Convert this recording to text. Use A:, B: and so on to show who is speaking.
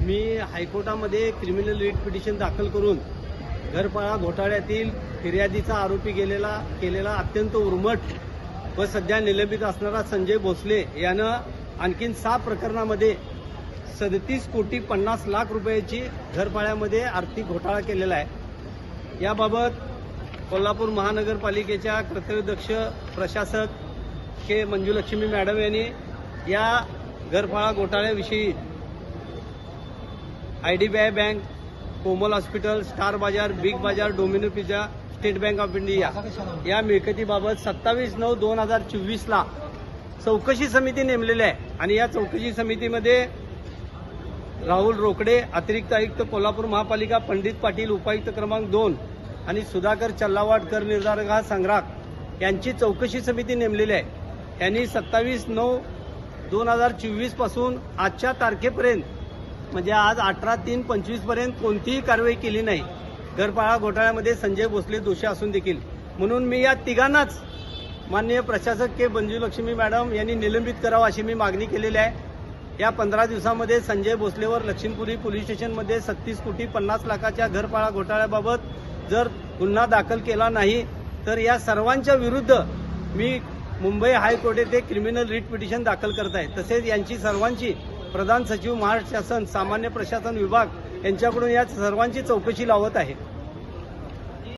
A: मी हायकोर्टामध्ये criminal writ petition दाखल करून घरपाळा घोटाळ्यातील फिर्यादीचा आरोपी गेलेला केलेला अत्यंत उर्मट व सध्या निलंबित असणारा संजय भोसले यानं आणखीन सहा प्रकरणामध्ये सदतीस कोटी पन्नास लाख रुपयाची घरपाळ्यामध्ये आर्थिक घोटाळा केलेला आहे. याबाबत कोल्हापूर महानगरपालिकेच्या कर्तव्यदक्ष प्रशासक के मंजुलक्ष्मी मॅडम यांनी या घरफाळा घोटाळ्याविषयी I D B I bank Komal hospital Star Bazaar Big Bazaar Domino pizza State Bank of India. या मिळकतीबाबत सत्तावीस नऊ दोन हजार चोवीसला चौकशी समिती नेमलेली आहे. आणि या चौकशी समितीमध्ये राहुल रोकडे अतिरिक्त आयुक्त कोल्हापूर महापालिका पंडित पाटील उपायुक्त क्रमांक दोन आणि सुधाकर चल्लावाड कर निर्धारक हा संग्राक यांची चौकशी समिती नेमलेली आहे. यांनी सत्तावीस नऊ दोन हजार चोवीसपासून आजच्या तारखेपर्यंत म्हणजे आज अठरा तीन पंचवीसपर्यंत कोणतीही कारवाई केली नाही. घरपाळा घोटाळ्यामध्ये संजय भोसले दोषी असून देखील. म्हणून मी या तिघांनाच माननीय प्रशासक के मंजुलक्ष्मी मॅडम यांनी निलंबित करावं अशी मी मागणी केलेली आहे. या पंधरा दिवसामध्ये संजय भोसलेवर लक्ष्मीपुरी पोलीस स्टेशनमध्ये सत्तीस कोटी पन्नास लाखाच्या घरपाळा घोटाळ्याबाबत जर गुन्हा दाखल केला नाही तर या सर्वांच्या विरुद्ध मी मुंबई हायकोर्ट येथे क्रिमिनल रिट पिटिशन दाखल करत आहे. तसेच यांची सर्वांची प्रधान सचिव महाराष्ट्र शासन सामान्य प्रशासन विभाग यांच्याकडून या सर्वांची चौकशी लावत आहे.